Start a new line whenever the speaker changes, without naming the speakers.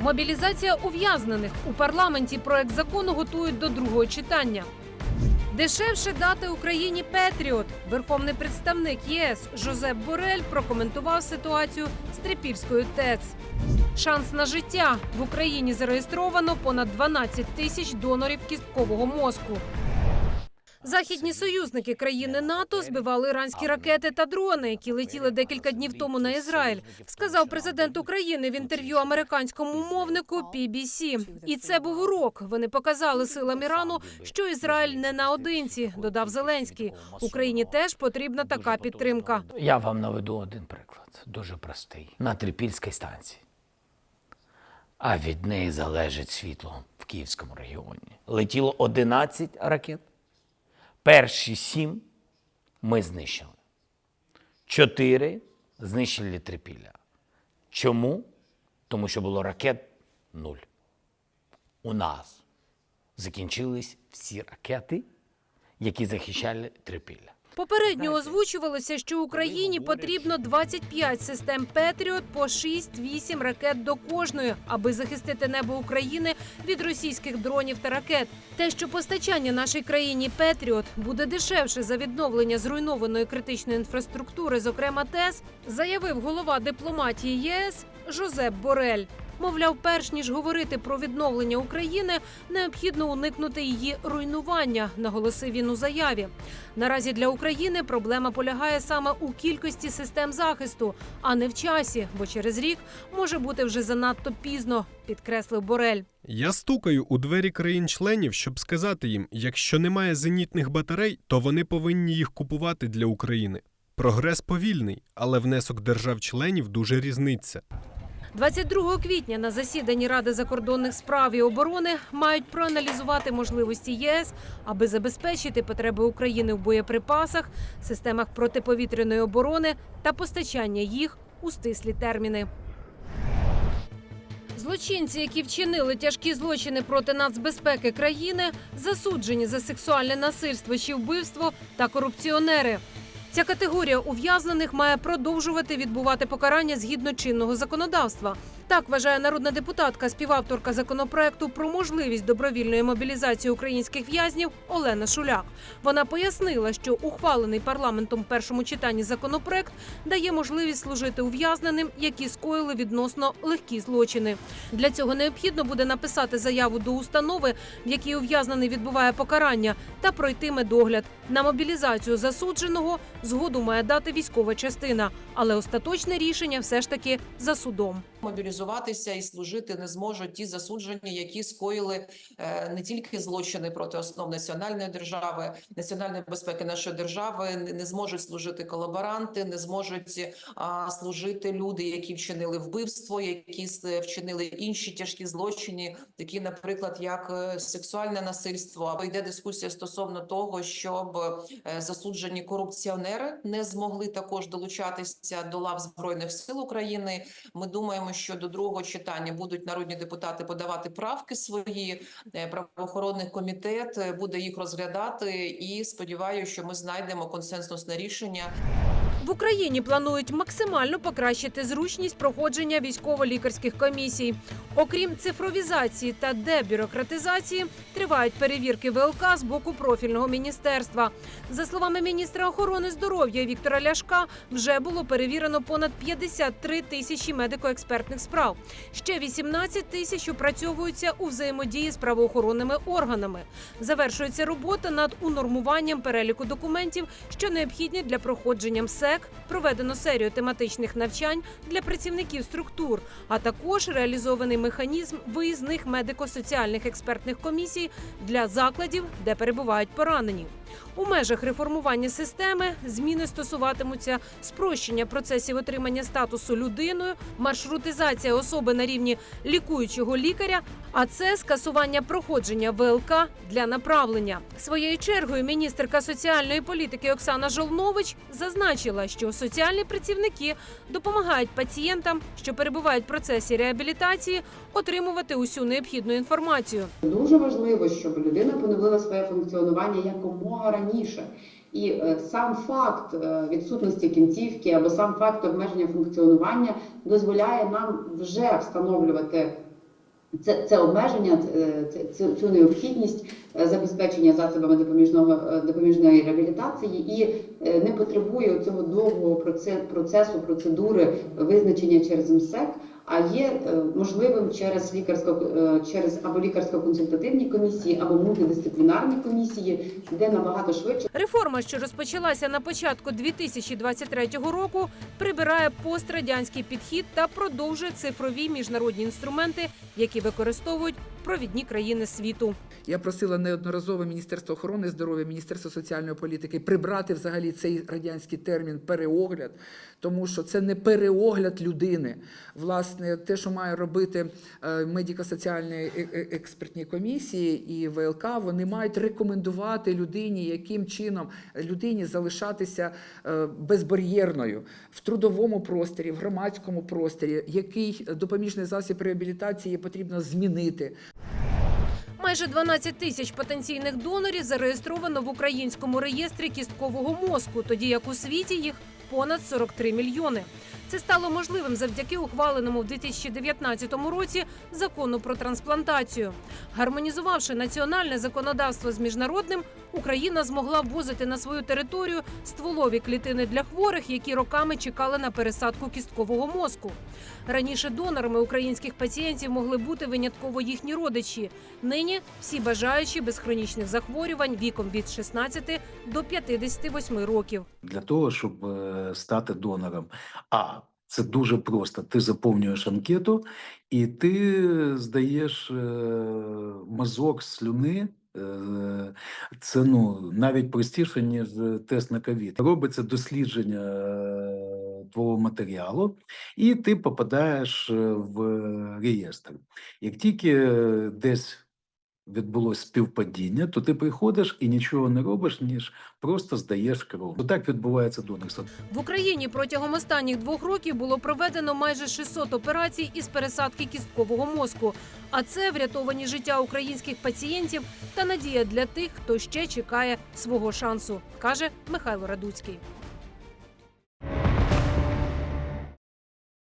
Мобілізація ув'язнених у парламенті проект закону готують до другого читання. Дешевше дати Україні Петріот. Верховний представник ЄС Жозеп Борель прокоментував ситуацію з Трипільською ТЕЦ. Шанс на життя в Україні зареєстровано понад 12 тисяч донорів кісткового мозку. Західні союзники країни НАТО збивали іранські ракети та дрони, які летіли декілька днів тому на Ізраїль. Сказав президент України в інтерв'ю американському мовнику PBC. І це був урок. Вони показали силам Ірану, що Ізраїль не наодинці. Додав Зеленський. Україні теж потрібна така підтримка.
Я вам наведу один приклад, дуже простий. На Трипільській станції. А від неї залежить світло в Київському регіоні. Летіло 11 ракет. Перші сім ми знищили. Чотири знищили Трипілля. Чому? Тому що було ракет нуль. У нас закінчились всі ракети, які захищали Трипілля.
Попередньо озвучувалося, що Україні потрібно 25 систем Петріот по 6-8 ракет до кожної, аби захистити небо України від російських дронів та ракет. Те, що постачання нашій країні Петріот буде дешевше за відновлення зруйнованої критичної інфраструктури, зокрема ТЕС, заявив голова дипломатії ЄС Жозеп Борель. Мовляв, перш ніж говорити про відновлення України, необхідно уникнути її руйнування, наголосив він у заяві. Наразі для України проблема полягає саме у кількості систем захисту, а не в часі, бо через рік може бути вже занадто пізно, підкреслив Борель.
Я стукаю у двері країн-членів, щоб сказати їм, якщо немає зенітних батарей, то вони повинні їх купувати для України. Прогрес повільний, але внесок держав-членів дуже різниться.
22 квітня на засіданні Ради закордонних справ і оборони мають проаналізувати можливості ЄС, аби забезпечити потреби України в боєприпасах, системах протиповітряної оборони та постачання їх у стислі терміни. Злочинці, які вчинили тяжкі злочини проти нацбезпеки країни, засуджені за сексуальне насильство чи вбивство та корупціонери. Ця категорія ув'язнених має продовжувати відбувати покарання згідно чинного законодавства. Так вважає народна депутатка, співавторка законопроекту про можливість добровільної мобілізації українських в'язнів Олена Шуляк. Вона пояснила, що ухвалений парламентом першому читанні законопроект дає можливість служити ув'язненим, які скоїли відносно легкі злочини. Для цього необхідно буде написати заяву до установи, в якій ув'язнений відбуває покарання, та пройти медогляд. На мобілізацію засудженого згоду має дати військова частина, але остаточне рішення все ж таки за судом.
Мобілізуватися і служити не зможуть ті засуджені, які скоїли е, не тільки злочини проти основ національної держави, національної безпеки нашої держави, не, зможуть служити колаборанти, не зможуть служити люди, які вчинили вбивство, які вчинили інші тяжкі злочини, такі, наприклад, як е, сексуальне насильство. Або йде дискусія стосовно того, щоб е, засуджені корупціонери не змогли також долучатися до лав збройних сил України. Ми думаємо, що до другого читання будуть народні депутати подавати правки свої. Е, Правоохоронний комітет е, буде їх розглядати, і сподіваюся, що ми знайдемо консенсусне рішення.
Україні планують максимально покращити зручність проходження військово-лікарських комісій. Окрім цифровізації та дебюрократизації, тривають перевірки ВЛК з боку профільного міністерства. За словами міністра охорони здоров'я Віктора Ляшка, вже було перевірено понад 53 тисячі медико-експертних справ. Ще 18 тисяч опрацьовуються у взаємодії з правоохоронними органами. Завершується робота над унормуванням переліку документів, що необхідні для проходження МСЕК. Проведено серію тематичних навчань для працівників структур, а також реалізований механізм виїзних медико-соціальних експертних комісій для закладів, де перебувають поранені. У межах реформування системи зміни стосуватимуться спрощення процесів отримання статусу людиною, маршрутизація особи на рівні лікуючого лікаря, а це скасування проходження ВЛК для направлення. Своєю чергою міністерка соціальної політики Оксана Жолнович зазначила, що соціальні працівники допомагають пацієнтам, що перебувають в процесі реабілітації, отримувати усю необхідну інформацію.
Дуже важливо, щоб людина поновила своє функціонування якомога раніше. І е, сам факт е, відсутності кінцівки або сам факт обмеження функціонування дозволяє нам вже встановлювати це, це обмеження, це, це, цю- необхідність е, забезпечення засобами допоміжного е, допоміжної реабілітації і е, не потребує цього довгого процесу, процедури визначення через МСЕК, а є е, можливим через лікарсько е, через або лікарсько-консультативні комісії, або мультидисциплінарні комісії, де набагато швидше.
Реформа, що розпочалася на початку 2023 року, прибирає пострадянський підхід та продовжує цифрові міжнародні інструменти, які використовують провідні країни світу.
Я просила неодноразово Міністерство охорони здоров'я, Міністерство соціальної політики прибрати взагалі цей радянський термін переогляд, тому що це не переогляд людини. Власне, те, що має робити е, медико-соціальні е- е- експертні комісії і ВЛК, вони мають рекомендувати людині, яким чином людині залишатися безбар'єрною в трудовому просторі, в громадському просторі, який допоміжний засіб реабілітації потрібно змінити.
Майже 12 тисяч потенційних донорів зареєстровано в українському реєстрі кісткового мозку, тоді як у світі їх понад 43 мільйони. Це стало можливим завдяки ухваленому в 2019 році закону про трансплантацію. Гармонізувавши національне законодавство з міжнародним, Україна змогла ввозити на свою територію стволові клітини для хворих, які роками чекали на пересадку кісткового мозку. Раніше донорами українських пацієнтів могли бути винятково їхні родичі. Нині всі бажаючі без хронічних захворювань віком від 16 до 58 років.
для того, щоб е, стати донором. А це дуже просто. Ти заповнюєш анкету і ти здаєш е, мазок слюни. Е, Це ну навіть простіше, ніж тест на ковід. Робиться дослідження е, твого матеріалу, і ти попадаєш е, в реєстр. Як тільки е, десь відбулось співпадіння, то ти приходиш і нічого не робиш, ніж просто здаєш кров. Отак відбувається донорство.
В Україні протягом останніх двох років було проведено майже 600 операцій із пересадки кісткового мозку. А це врятовані життя українських пацієнтів та надія для тих, хто ще чекає свого шансу, каже Михайло Радуцький.